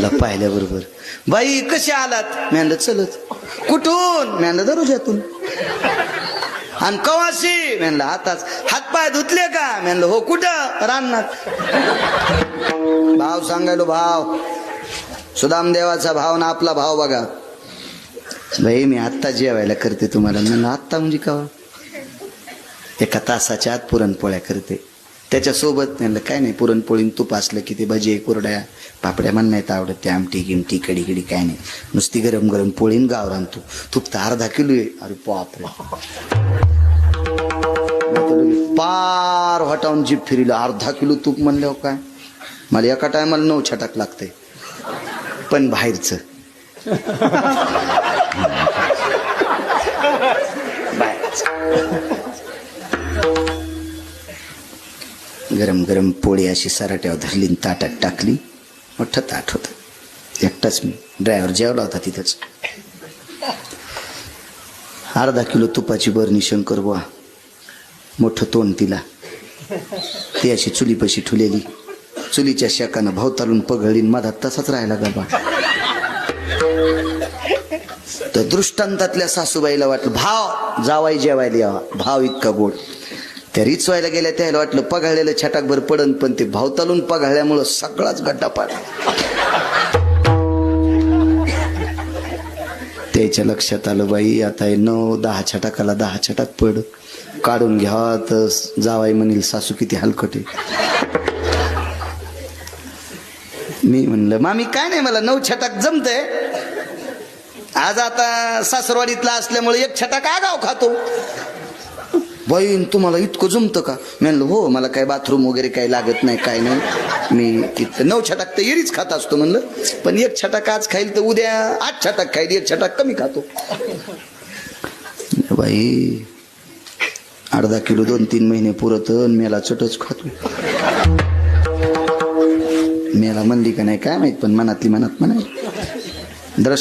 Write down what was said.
मला पाहिल्याबरोबर. बाई कसे आलात? मी चलत. कुठून? मी दरोज्यातून. आणि कवाशी? मी म्हणलं आताच. हातपाय धुतले का? मी म्हणलं हो कुठं? रानात भाव सांगायलो भाव. सुदाम देवाचा भाव ना आपला भाव बघा. बाई मी आत्ता जेवायला करते तुम्हाला. म्हणलं आत्ता म्हणजे का एका तासाच्या आत पुरणपोळ्या करते. त्याच्यासोबत म्हणलं काय नाही पुरणपोळीन तूप असलं की ते भजी कुरड्या पापड्या मला नाहीत आवडत ते आमटी गिमटी कडी कडी काय नाही. नुसती गरम गरम पोळी गावरान तूप. तूप तर अर्धा किलो आहे. अरे बापरे. पार हटावून जीप फिरिलं अर्धा किलो तूप म्हणल्यावर हो काय? मला एका टायमाला नऊ छटाक लागते पण बाहेरचं. गरम गरम पोळी अशी सराट्यावर धरली ताटात टाकली. मोठं ताट होतं. एकटाच मी. ड्रायव्हर जेवला होता तिथंच. अर्धा किलो तुपाची बरणी शंकर बुवा. मोठं तोंड तिला. ती अशी चुलीपाशी ठुलेली. चुलीच्या शेकानं भावतालून पगळीन माझा तसाच राहिला गबा तर दृष्टांतातल्या सासूबाईला वाटलं भाव जावाई जेवायला यावा. भाव इतका गोड. त्या रिचवायला गेल्या त्याला वाटलं पघाळलेलं छटाकभर पडन पण ते भावतालून पघाळल्यामुळं सगळाच गड्डा पाडला. त्याच्या लक्षात आलं बाई आता हे नऊ दहा छटाकाला दहा छटाक पड. काढून घ्यावा तर जावाई म्हणील सासू किती हलकटे मी म्हणलं मामी काय नाही मला नऊ छटाक जमतंय. आज आता सासरवाडीतला असल्यामुळे एक छटाक आगाव खातो. बहीण तुम्हाला इतकं जमतं का? मी म्हणलं हो मला काय बाथरूम वगैरे काही लागत नाही काय नाही. मी इथं नऊ छटाक तर एरीच खात असतो म्हणलं. पण एक छटाक आज खाईल तर उद्या आठ छटाक खाईल एक छटाक कमी खातो. बाई अर्धा किलो दोन तीन महिने पुरत मेला चटच खातो. मेला म्हणली का नाही काय माहीत पण मनातली मनात म्हणाय द्रष्ट